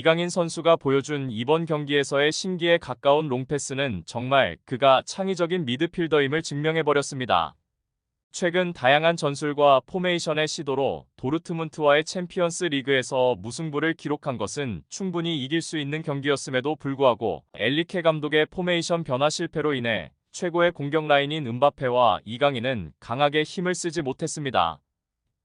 이강인 선수가 보여준 이번 경기에서의 신기에 가까운 롱패스는 정말 그가 창의적인 미드필더임을 증명해버렸습니다. 최근 다양한 전술과 포메이션의 시도로 도르트문트와의 챔피언스 리그에서 무승부를 기록한 것은 충분히 이길 수 있는 경기였음에도 불구하고 엘리케 감독의 포메이션 변화 실패로 인해 최고의 공격 라인인 은바페와 이강인은 강하게 힘을 쓰지 못했습니다.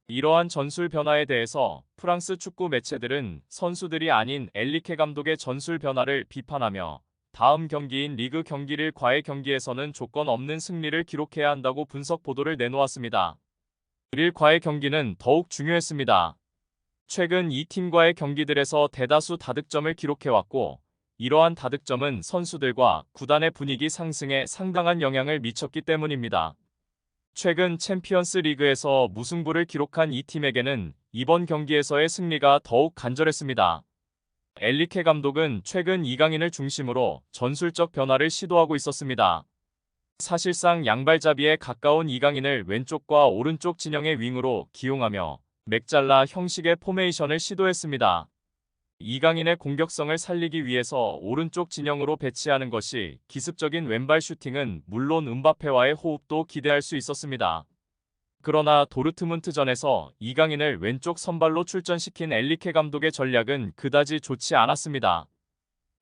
이러한 전술 변화에 대해서 프랑스 축구 매체들은 선수들이 아닌 엘리케 감독의 전술 변화를 비판하며 다음 경기인 리그 경기를 과의 경기에서는 조건 없는 승리를 기록해야 한다고 분석 보도를 내놓았습니다. 릴 과의 경기는 더욱 중요했습니다. 최근 이 팀과의 경기들에서 대다수 다득점을 기록해왔고 이러한 다득점은 선수들과 구단의 분위기 상승에 상당한 영향을 미쳤기 때문입니다. 최근 챔피언스 리그에서 무승부를 기록한 이 팀에게는 이번 경기에서의 승리가 더욱 간절했습니다. 엘리케 감독은 최근 이강인을 중심으로 전술적 변화를 시도하고 있었습니다. 사실상 양발잡이에 가까운 이강인을 왼쪽과 오른쪽 진영의 윙으로 기용하며 맥잘라 형식의 포메이션을 시도했습니다. 이강인의 공격성을 살리기 위해서 오른쪽 진영으로 배치하는 것이 기습적인 왼발 슈팅은 물론 은바페와의 호흡도 기대할 수 있었습니다. 그러나 도르트문트전에서 이강인을 왼쪽 선발로 출전시킨 엘리케 감독의 전략은 그다지 좋지 않았습니다.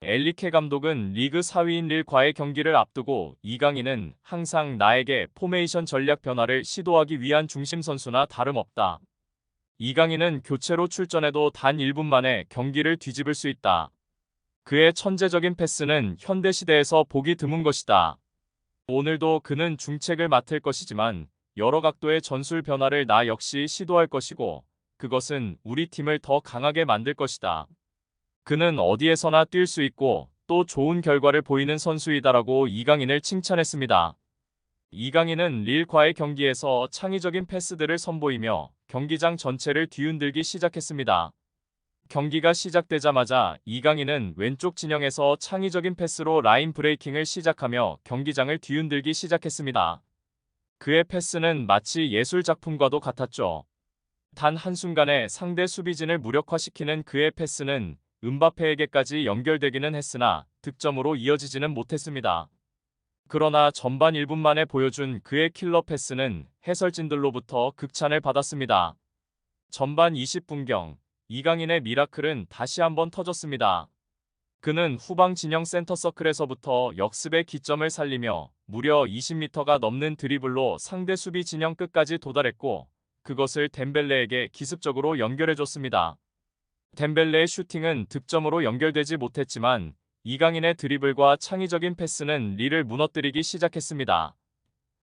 엘리케 감독은 리그 4위인 릴과의 경기를 앞두고 이강인은 항상 나에게 포메이션 전략 변화를 시도하기 위한 중심 선수나 다름없다. 이강인은 교체로 출전해도 단 1분 만에 경기를 뒤집을 수 있다. 그의 천재적인 패스는 현대 시대에서 보기 드문 것이다. 오늘도 그는 중책을 맡을 것이지만 여러 각도의 전술 변화를 나 역시 시도할 것이고 그것은 우리 팀을 더 강하게 만들 것이다. 그는 어디에서나 뛸 수 있고 또 좋은 결과를 보이는 선수이다라고 이강인을 칭찬했습니다. 이강인은 릴과의 경기에서 창의적인 패스들을 선보이며 경기장 전체를 뒤흔들기 시작했습니다. 경기가 시작되자마자 이강인은 왼쪽 진영에서 창의적인 패스로 라인 브레이킹을 시작하며 경기장을 뒤흔들기 시작했습니다. 그의 패스는 마치 예술 작품과도 같았죠. 단 한순간에 상대 수비진을 무력화시키는 그의 패스는 은바페에게까지 연결되기는 했으나 득점으로 이어지지는 못했습니다. 그러나 전반 1분 만에 보여준 그의 킬러 패스는 해설진들로부터 극찬을 받았습니다. 전반 20분경 이강인의 미라클은 다시 한번 터졌습니다. 그는 후방 진영 센터 서클에서부터 역습의 기점을 살리며 무려 20m가 넘는 드리블로 상대 수비 진영 끝까지 도달했고 그것을 덴벨레에게 기습적으로 연결해줬습니다. 덴벨레의 슈팅은 득점으로 연결되지 못했지만 이강인의 드리블과 창의적인 패스는 리를 무너뜨리기 시작했습니다.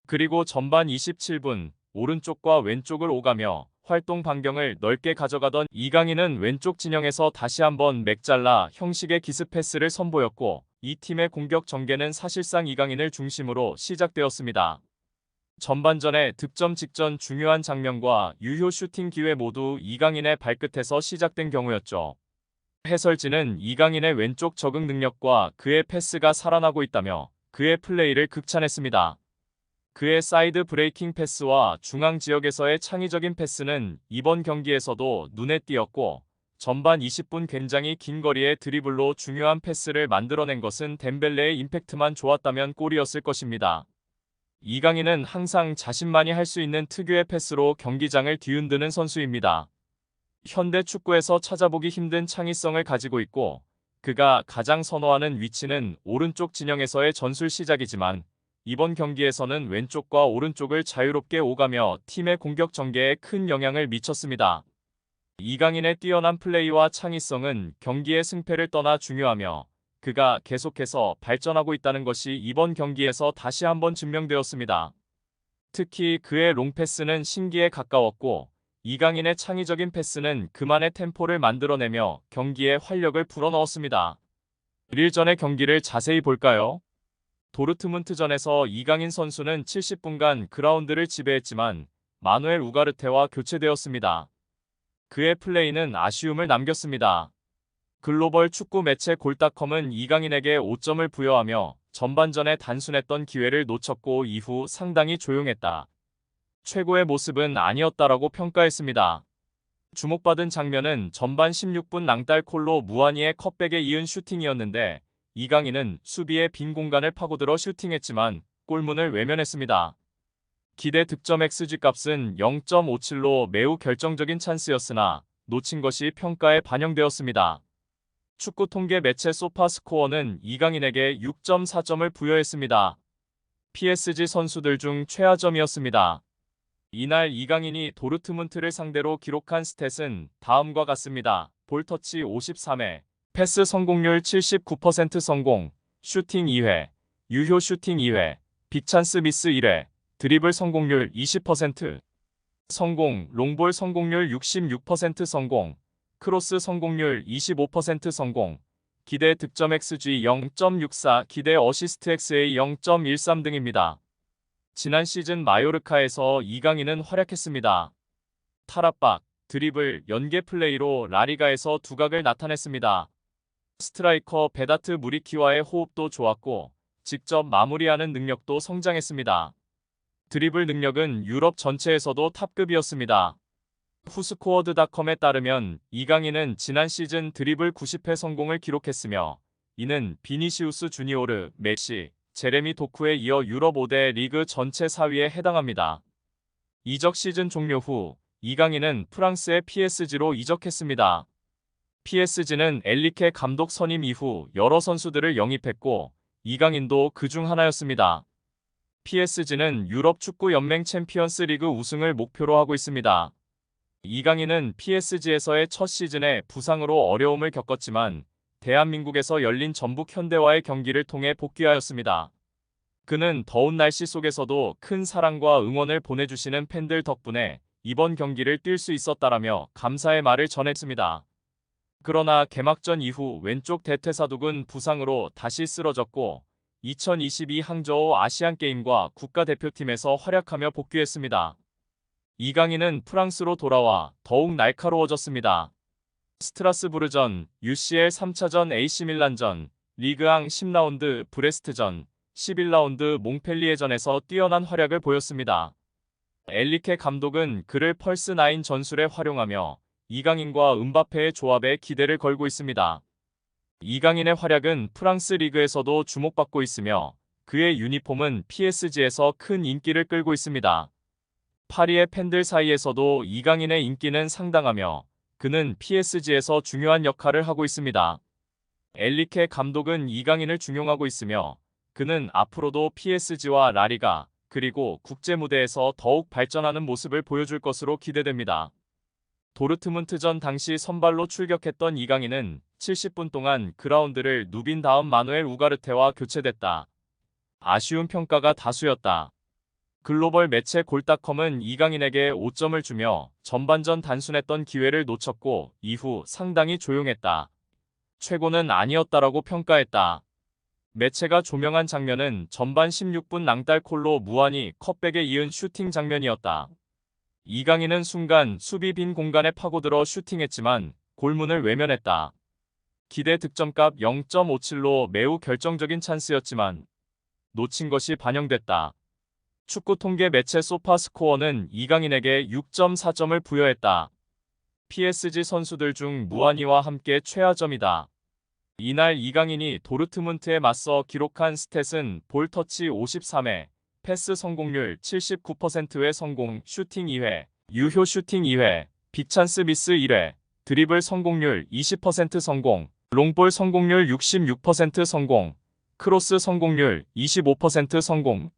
그리고 전반 27분 오른쪽과 왼쪽을 오가며 활동 반경을 넓게 가져가던 이강인은 왼쪽 진영에서 다시 한번 맥잘라 형식의 기습 패스를 선보였고 이 팀의 공격 전개는 사실상 이강인을 중심으로 시작되었습니다. 전반전에 득점 직전 중요한 장면과 유효 슈팅 기회 모두 이강인의 발끝에서 시작된 경우였죠. 해설진은 이강인의 왼쪽 적응 능력과 그의 패스가 살아나고 있다며 그의 플레이를 극찬했습니다. 그의 사이드 브레이킹 패스와 중앙 지역에서의 창의적인 패스는 이번 경기에서도 눈에 띄었고 전반 20분 굉장히 긴 거리의 드리블로 중요한 패스를 만들어낸 것은 덴벨레의 임팩트만 좋았다면 골이었을 것입니다. 이강인은 항상 자신만이 할 수 있는 특유의 패스로 경기장을 뒤흔드는 선수입니다. 현대 축구에서 찾아보기 힘든 창의성을 가지고 있고 그가 가장 선호하는 위치는 오른쪽 진영에서의 전술 시작이지만 이번 경기에서는 왼쪽과 오른쪽을 자유롭게 오가며 팀의 공격 전개에 큰 영향을 미쳤습니다. 이강인의 뛰어난 플레이와 창의성은 경기의 승패를 떠나 중요하며 그가 계속해서 발전하고 있다는 것이 이번 경기에서 다시 한번 증명되었습니다. 특히 그의 롱패스는 신기에 가까웠고 이강인의 창의적인 패스는 그만의 템포를 만들어내며 경기에 활력을 불어넣었습니다. 1일 전의 경기를 자세히 볼까요? 도르트문트전에서 이강인 선수는 70분간 그라운드를 지배했지만 마누엘 우가르테와 교체되었습니다. 그의 플레이는 아쉬움을 남겼습니다. 글로벌 축구 매체 골닷컴은 이강인에게 5점을 부여하며 전반전에 단순했던 기회를 놓쳤고 이후 상당히 조용했다. 최고의 모습은 아니었다라고 평가했습니다. 주목받은 장면은 전반 16분 낭딸콜로 무한이의 컵백에 이은 슈팅이었는데 이강인은 수비의 빈 공간을 파고들어 슈팅했지만 골문을 외면했습니다. 기대 득점 XG 값은 0.57로 매우 결정적인 찬스였으나 놓친 것이 평가에 반영되었습니다. 축구 통계 매체 소파 스코어는 이강인에게 6.4점을 부여했습니다. PSG 선수들 중 최하점이었습니다. 이날 이강인이 도르트문트를 상대로 기록한 스탯은 다음과 같습니다. 볼터치 53회, 패스 성공률 79% 성공, 슈팅 2회, 유효 슈팅 2회, 빅찬스 미스 1회, 드리블 성공률 20%, 성공, 롱볼 성공률 66% 성공, 크로스 성공률 25% 성공, 기대 득점 XG 0.64, 기대 어시스트 XA 0.13 등입니다. 지난 시즌 마요르카에서 이강인은 활약했습니다. 탈압박, 드리블, 연계 플레이로 라리가에서 두각을 나타냈습니다. 스트라이커 베다트 무리키와의 호흡도 좋았고 직접 마무리하는 능력도 성장했습니다. 드리블 능력은 유럽 전체에서도 탑급이었습니다. 후스코어드닷컴에 따르면 이강인은 지난 시즌 드리블 90회 성공을 기록했으며 이는 비니시우스 주니오르, 메시, 제레미 도쿠에 이어 유럽 5대 리그 전체 4위에 해당합니다. 이적 시즌 종료 후 이강인은 프랑스의 PSG로 이적했습니다. PSG는 엘리케 감독 선임 이후 여러 선수들을 영입했고 이강인도 그 중 하나였습니다. PSG는 유럽 축구 연맹 챔피언스 리그 우승을 목표로 하고 있습니다. 이강인은 PSG에서의 첫 시즌에 부상으로 어려움을 겪었지만 대한민국에서 열린 전북 현대와의 경기를 통해 복귀하였습니다. 그는 더운 날씨 속에서도 큰 사랑과 응원을 보내주시는 팬들 덕분에 이번 경기를 뛸 수 있었다라며 감사의 말을 전했습니다. 그러나 개막전 이후 왼쪽 대퇴사독은 부상으로 다시 쓰러졌고 2022 항저우 아시안게임과 국가대표팀에서 활약하며 복귀했습니다. 이강인은 프랑스로 돌아와 더욱 날카로워졌습니다. 스트라스부르전, UCL 3차전 AC밀란전, 리그앙 10라운드 브레스트전, 11라운드 몽펠리에전에서 뛰어난 활약을 보였습니다. 엘리케 감독은 그를 펄스9 전술에 활용하며 이강인과 은바페의 조합에 기대를 걸고 있습니다. 이강인의 활약은 프랑스 리그에서도 주목받고 있으며 그의 유니폼은 PSG에서 큰 인기를 끌고 있습니다. 파리의 팬들 사이에서도 이강인의 인기는 상당하며 그는 PSG에서 중요한 역할을 하고 있습니다. 엘리케 감독은 이강인을 중용하고 있으며 그는 앞으로도 PSG와 라리가 그리고 국제 무대에서 더욱 발전하는 모습을 보여줄 것으로 기대됩니다. 도르트문트전 당시 선발로 출격했던 이강인은 70분 동안 그라운드를 누빈 다음 마누엘 우가르테와 교체됐다. 아쉬운 평가가 다수였다. 글로벌 매체 골닷컴은 이강인에게 5점을 주며 전반전 단순했던 기회를 놓쳤고 이후 상당히 조용했다. 최고는 아니었다라고 평가했다. 매체가 조명한 장면은 전반 16분 낭딸콜로 무한히 컵백에 이은 슈팅 장면이었다. 이강인은 순간 수비 빈 공간에 파고들어 슈팅했지만 골문을 외면했다. 기대 득점값 0.57로 매우 결정적인 찬스였지만 놓친 것이 반영됐다. 축구 통계 매체 소파스코어는 이강인에게 6.4점을 부여했다. PSG 선수들 중 무한이와 함께 최하점이다. 이날 이강인이 도르트문트에 맞서 기록한 스탯은 볼터치 53회, 패스 성공률 79%의 성공, 슈팅 2회, 유효 슈팅 2회, 빅찬스 미스 1회, 드리블 성공률 20% 성공, 롱볼 성공률 66% 성공, 크로스 성공률 25% 성공,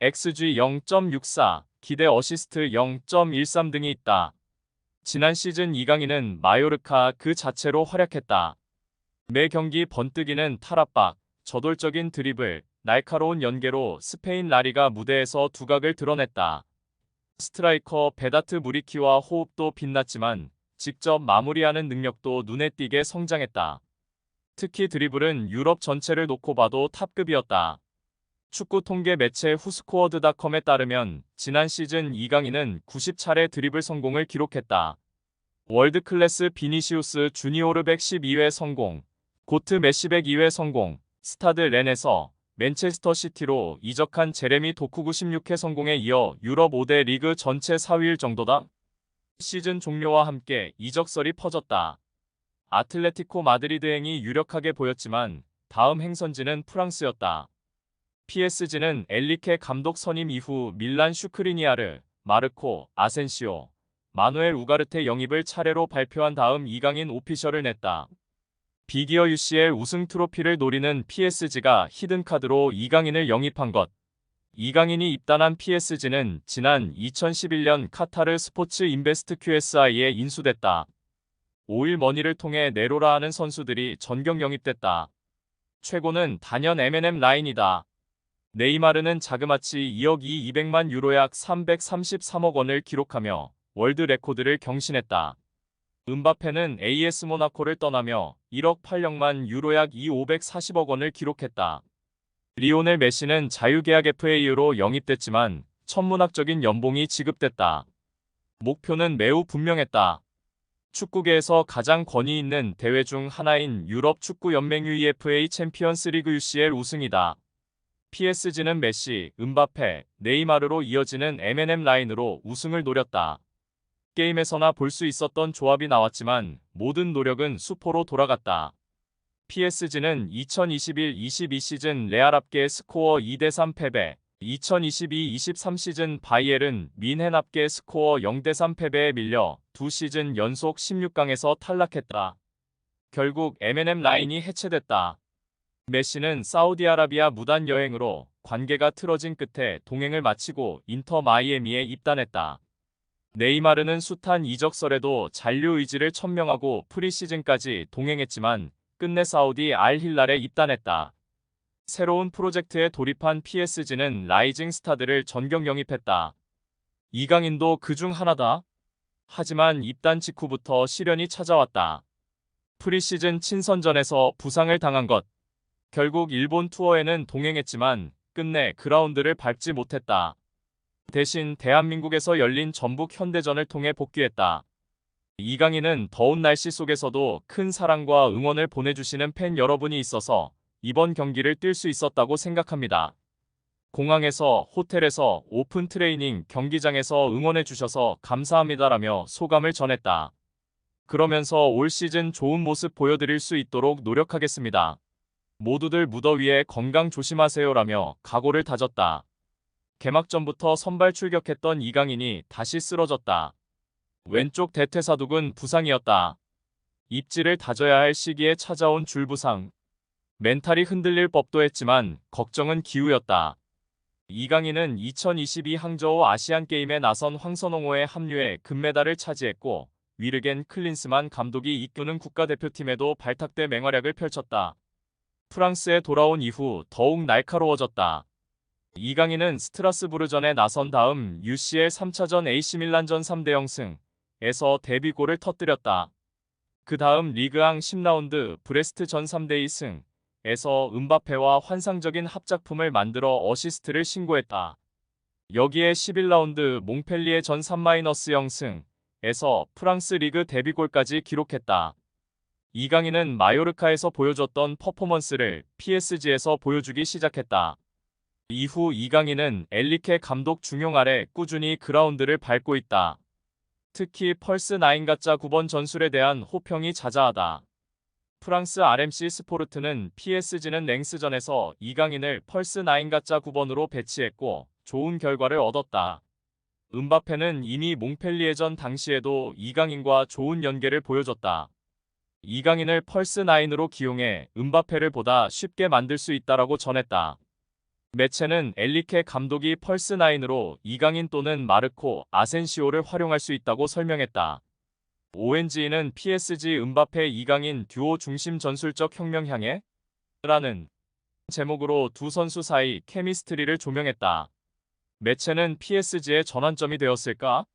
XG 0.64, 기대 어시스트 0.13 등이 있다. 지난 시즌 이강인은 마요르카 그 자체로 활약했다. 매 경기 번뜩이는 탈압박, 저돌적인 드리블, 날카로운 연계로 스페인 라리가 무대에서 두각을 드러냈다. 스트라이커 베다트 무리키와 호흡도 빛났지만 직접 마무리하는 능력도 눈에 띄게 성장했다. 특히 드리블은 유럽 전체를 놓고 봐도 탑급이었다. 축구 통계 매체 후스코어드닷컴에 따르면 지난 시즌 이강인은 90차례 드리블 성공을 기록했다. 월드클래스 비니시우스 주니오르 112회 성공, 고트 메시 102회 성공, 스타드 렌에서 맨체스터 시티로 이적한 제레미 도쿠 96회 성공에 이어 유럽 5대 리그 전체 4위일 정도다. 시즌 종료와 함께 이적설이 퍼졌다. 아틀레티코 마드리드행이 유력하게 보였지만 다음 행선지는 프랑스였다. PSG는 엘리케 감독 선임 이후 밀란 슈크리니아르, 마르코, 아센시오, 마누엘 우가르테 영입을 차례로 발표한 다음 이강인 오피셜을 냈다. 비기어 UCL 우승 트로피를 노리는 PSG가 히든카드로 이강인을 영입한 것. 이강인이 입단한 PSG는 지난 2011년 카타르 스포츠 인베스트 QSI에 인수됐다. 5일 머니를 통해 네로라 하는 선수들이 전격 영입됐다. 최고는 단연 M&M 라인이다. 네이마르는 자그마치 2억 2 200만 유로 약 333억 원을 기록하며 월드 레코드를 경신했다. 은바페는 AS 모나코를 떠나며 1억 8억만 유로 약 2 540억 원을 기록했다. 리오넬 메시는 자유계약 FA로 영입됐지만 천문학적인 연봉이 지급됐다. 목표는 매우 분명했다. 축구계에서 가장 권위 있는 대회 중 하나인 유럽 축구 연맹 UEFA 챔피언스 리그 UCL 우승이다. PSG는 메시, 은바페, 네이마르로 이어지는 M&M 라인으로 우승을 노렸다. 게임에서나 볼 수 있었던 조합이 나왔지만 모든 노력은 수포로 돌아갔다. PSG는 2021-22 시즌 레알 앞계 스코어 2대3 패배, 2022-23 시즌 바이엘은 민헨 앞계 스코어 0대3 패배에 밀려 두 시즌 연속 16강에서 탈락했다. 결국 M&M 라인이 해체됐다. 메시는 사우디아라비아 무단 여행으로 관계가 틀어진 끝에 동행을 마치고 인터 마이애미에 입단했다. 네이마르는 숱한 이적설에도 잔류 의지를 천명하고 프리시즌까지 동행했지만 끝내 사우디 알 힐랄에 입단했다. 새로운 프로젝트에 돌입한 PSG는 라이징 스타들을 전격 영입했다. 이강인도 그중 하나다. 하지만 입단 직후부터 시련이 찾아왔다. 프리시즌 친선전에서 부상을 당한 것. 결국 일본 투어에는 동행했지만 끝내 그라운드를 밟지 못했다. 대신 대한민국에서 열린 전북 현대전을 통해 복귀했다. 이강인은 더운 날씨 속에서도 큰 사랑과 응원을 보내주시는 팬 여러분이 있어서 이번 경기를 뛸 수 있었다고 생각합니다. 공항에서 호텔에서 오픈 트레이닝 경기장에서 응원해 주셔서 감사합니다라며 소감을 전했다. 그러면서 올 시즌 좋은 모습 보여드릴 수 있도록 노력하겠습니다. 모두들 무더위에 건강 조심하세요라며 각오를 다졌다. 개막전부터 선발 출격했던 이강인이 다시 쓰러졌다. 왼쪽 대퇴사독은 부상이었다. 입지를 다져야 할 시기에 찾아온 줄부상. 멘탈이 흔들릴 법도 했지만 걱정은 기우였다. 이강인은 2022 항저우 아시안게임에 나선 황선홍호에 합류해 금메달을 차지했고 위르겐 클린스만 감독이 이끄는 국가대표팀에도 발탁대 맹활약을 펼쳤다. 프랑스에 돌아온 이후 더욱 날카로워졌다. 이강인은 스트라스부르전에 나선 다음 UCL 3차전 AC밀란전 3대 0 승에서 데뷔골을 터뜨렸다. 그 다음 리그앙 10라운드 브레스트전 3대 2 승 에서 은바페와 환상적인 합작품을 만들어 어시스트를 신고했다. 여기에 11라운드 몽펠리에 전 3-0 승에서 프랑스 리그 데뷔골까지 기록했다. 이강인은 마요르카에서 보여줬던 퍼포먼스를 PSG에서 보여주기 시작했다. 이후 이강인은 엘리케 감독 중용 아래 꾸준히 그라운드를 밟고 있다. 특히 펄스 9 가짜 9번 전술에 대한 호평이 자자하다. 프랑스 RMC 스포르트는 PSG는 랭스전에서 이강인을 펄스 9 가짜 9번으로 배치했고 좋은 결과를 얻었다. 은바페는 이미 몽펠리에전 당시에도 이강인과 좋은 연계를 보여줬다. 이강인을 펄스 9으로 기용해 은바페를 보다 쉽게 만들 수 있다라고 전했다. 매체는 엘리케 감독이 펄스 9으로 이강인 또는 마르코, 아센시오를 활용할 수 있다고 설명했다. ONG는 PSG 은바페 이강인 듀오 중심 전술적 혁명 향해 라는 제목으로 두 선수 사이 케미스트리를 조명했다. 매체는 PSG의 전환점이 되었을까?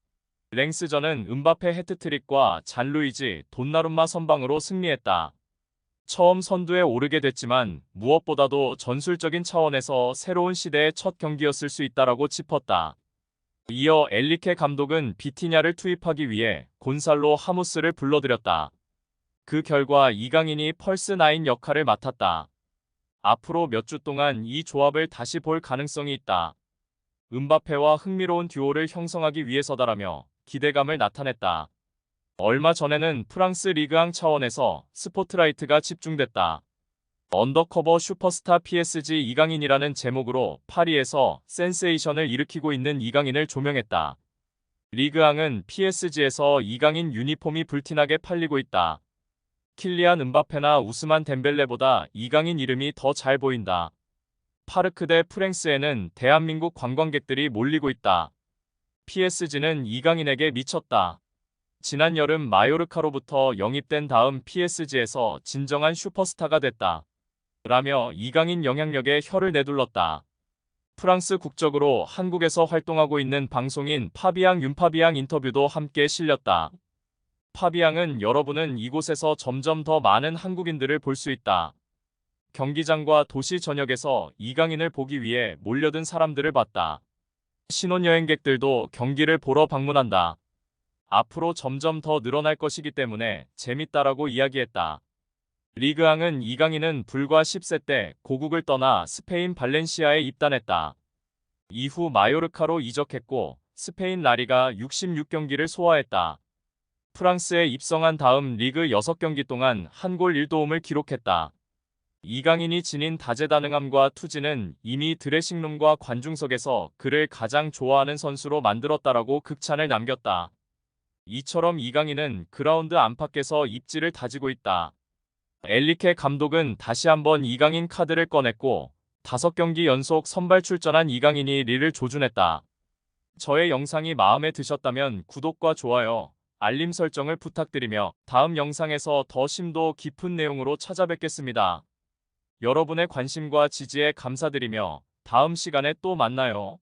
랭스전은 은바페 헤트트릭과 잔루이지, 돈나룸마 선방으로 승리했다. 처음 선두에 오르게 됐지만 무엇보다도 전술적인 차원에서 새로운 시대의 첫 경기였을 수 있다라고 짚었다. 이어 엘리케 감독은 비티냐를 투입하기 위해 곤살로 하무스를 불러들였다. 그 결과 이강인이 펄스9 역할을 맡았다. 앞으로 몇 주 동안 이 조합을 다시 볼 가능성이 있다. 은바페와 흥미로운 듀오를 형성하기 위해서다라며 기대감을 나타냈다. 얼마 전에는 프랑스 리그앙 차원에서 스포트라이트가 집중됐다. 언더커버 슈퍼스타 PSG 이강인이라는 제목으로 파리에서 센세이션을 일으키고 있는 이강인을 조명했다. 리그앙은 PSG에서 이강인 유니폼이 불티나게 팔리고 있다. 킬리안 은바페나 우스만 덴벨레보다 이강인 이름이 더 잘 보인다. 파르크 대 프랭스에는 대한민국 관광객들이 몰리고 있다. PSG는 이강인에게 미쳤다. 지난 여름 마요르카로부터 영입된 다음 PSG에서 진정한 슈퍼스타가 됐다. 라며 이강인 영향력에 혀를 내둘렀다. 프랑스 국적으로 한국에서 활동하고 있는 방송인 파비앙 윤파비앙 인터뷰도 함께 실렸다. 파비앙은 여러분은 이곳에서 점점 더 많은 한국인들을 볼 수 있다. 경기장과 도시 전역에서 이강인을 보기 위해 몰려든 사람들을 봤다. 신혼여행객들도 경기를 보러 방문한다. 앞으로 점점 더 늘어날 것이기 때문에 재밌다라고 이야기했다. 리그앙은 이강인은 불과 10세 때 고국을 떠나 스페인 발렌시아에 입단했다. 이후 마요르카로 이적했고 스페인 라리가 66경기를 소화했다. 프랑스에 입성한 다음 리그 6경기 동안 한 골 1도움을 기록했다. 이강인이 지닌 다재다능함과 투지는 이미 드레싱룸과 관중석에서 그를 가장 좋아하는 선수로 만들었다라고 극찬을 남겼다. 이처럼 이강인은 그라운드 안팎에서 입지를 다지고 있다. 엘리케 감독은 다시 한번 이강인 카드를 꺼냈고 다섯 경기 연속 선발 출전한 이강인이 리를 조준했다. 저의 영상이 마음에 드셨다면 구독과 좋아요, 알림 설정을 부탁드리며 다음 영상에서 더 심도 깊은 내용으로 찾아뵙겠습니다. 여러분의 관심과 지지에 감사드리며 다음 시간에 또 만나요.